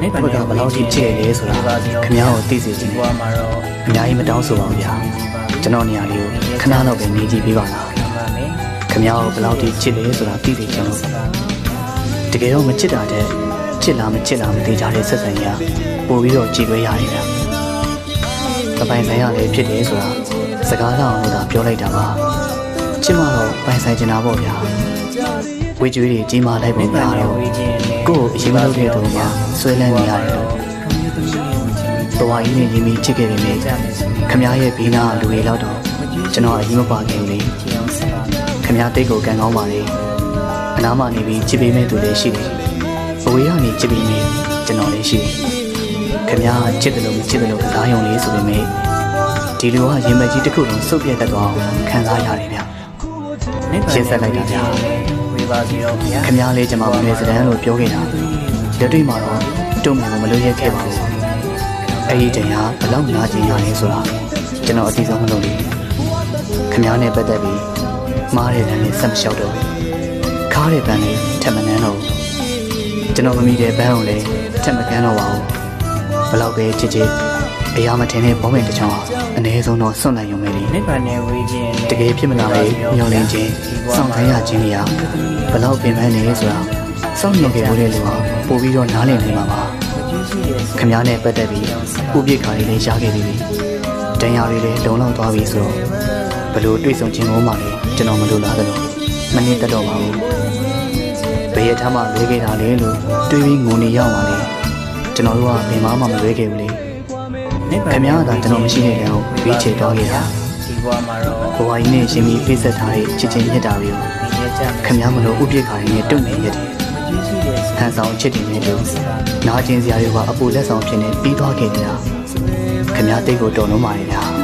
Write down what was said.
နိဗ္ဗာန်ကဘယ်လောက်ထိချစ်လဲဆိုတာခင်ဗျားကိုသိစေချင်တယ်မှာတော့အများကြီးမတောင်းဆိုပါဘူးဗျာကျွန်တော်နေရာလေးကိုခဏတော့ပဲနေကြည့်ပေးပါလားမှန်မယ်ခင်ဗျားကိုဘယ်လောက်ထိချစ်လဲဆိုတာသိစေချင်လို့တကယ်တော့မချစ်တာတဲ့ချစ်လားမချစ်လားမသိကြတဲ့ဆက်ဆံရပို့ပြီးတော့ကြည်ခွဲရတယ်ဗျာတပိုင်ဆိုင်ရလည်းဖြစ်တယ်ဆိုတာစကားလောက်အောင်လို့သာပြောလိုက်တာပါချစ်မှတော့ပိုင်ဆိုင်ချင်တာပေါ့ဗျာ ဝေကျွေးတွေကြီးမားလိုက်ပုံများတော့ဝေးခြင်းနဲ့ကိုယ့်ကိုအရင်မလုပ်တဲ့သူကဆွဲလန်းနေရတယ်လို့တော်ဝါကြီးနဲ့ရင်းပြီးချစ်ခဲ့ပေမဲ့ကြမယ်ဆိုခမည်းရဲ့ဘေးနားကလူတွေလောက်တော့ကျွန်တော်အရင်မပါခင်လေရင်အောင်စပါခမည်းတိတ်ကိုကန်ကောင်းပါလေအနားမှာနေပြီးချစ်ပေးမဲ့သူလည်းရှိတယ်အဝေးကနေချစ်ပေးမဲ့ကျွန်တော်လည်းရှိတယ်ခမည်းကချစ်တယ်လို့မချစ်တယ်လို့ကစားရုံလေးဆိုပေမဲ့ဒီလိုကရင်မကြီးတစ်ခုလုံးစုပ်ပြတ်တတ်သွားအောင်ခံစားရတယ်ဗျနိဗ္ဗာန်ရှင်းဆက်လိုက်တာဗျာ ဝေပါစီတော့ဗျာခမည်းလေးကျွန်မမနေစတန်းလို့ပြောခဲ့တာလက်တွေ့မှာတော့တုံ့ပြန်ကိုမလုပ်ရခဲ့ပါဘူးအဲ့ဒီတည်းကဘယ်လောက်နာကျင်ရလဲဆိုတာကျွန်တော်အသိဆုံးမလုပ်လေခမည်းနဲ့ပတ်သက်ပြီးမားတဲ့တန်းလေးဆက်မလျှောက်တော့ဘူးခါးတဲ့တန်းလေးထပ်မနှမ်းတော့ဘူးကျွန်တော်မမိတဲ့ဘန်းကိုလည်းထပ်မကန်းတော့ပါဘူးဘယ်လောက်ပဲချစ်ချစ် အရာမထင်တဲ့ဘောမင်တစ်ချောင်းဟာအ ਨੇ ဆုံးတော့စွန့်နိုင်ရုံပဲလေနိဗ္ဗာန်နဲ့ဝေးခြင်းတကယ်ဖြစ်မလာလေမျောလင်းခြင်းစောင့်ခိုင်းရခြင်းတွေဟာဘယ်လောက်ပင်ပန်းနေလဲဆိုတာစောင့်မျှော်ခဲ့လို့တဲ့လူဟာပို့ပြီးတော့နားလည်နေမှာပါကျေးဇူးရဲ့ခမ ्या နဲ့ပတ်သက်ပြီးဥပိ္ပခါတွေလည်းရခဲ့ပြီးပြီတန်ရာတွေလည်းလုံလောက်သွားပြီဆိုတော့ဘယ်လို့တွေ့ဆုံခြင်းကိုမှလည်းကျွန်တော်မလိုလားသလိုမနစ်တက်တော့ပါဘူးဘယ်ရထားမှလွဲခဲ့တာလဲလို့တွေးပြီးငုံနေရောက်ပါလေကျွန်တော်တို့ကဘယ်မှမှမလွဲခဲ့ဘူးလေ နိဗ္ဗာခန်မ ्या ကကျွန်တော်မရှိတဲ့တောင်ရွေးချယ်သွားခဲ့တာဒီဘဝမှာတော့ဘဝကြီးနဲ့ရှင်ပြီးပြည့်စက်ထားတဲ့ချစ်ချင်းမြတ်တာတွေကိုဒီရကြမယ်ခမည်းမလို့ဥပိ္ပခါတွေနဲ့တုံ့နေရတယ်ကျေးဇူးရဲ့ဟန်ဆောင်ချစ်တယ်နဲ့လို့နာကျင်စရာတွေကအပူလက်ဆောင်ဖြစ်နေပြီးသွားခဲ့ကြတာခမည်းတိတ်ကိုတော်လုံးပါလေဗျာ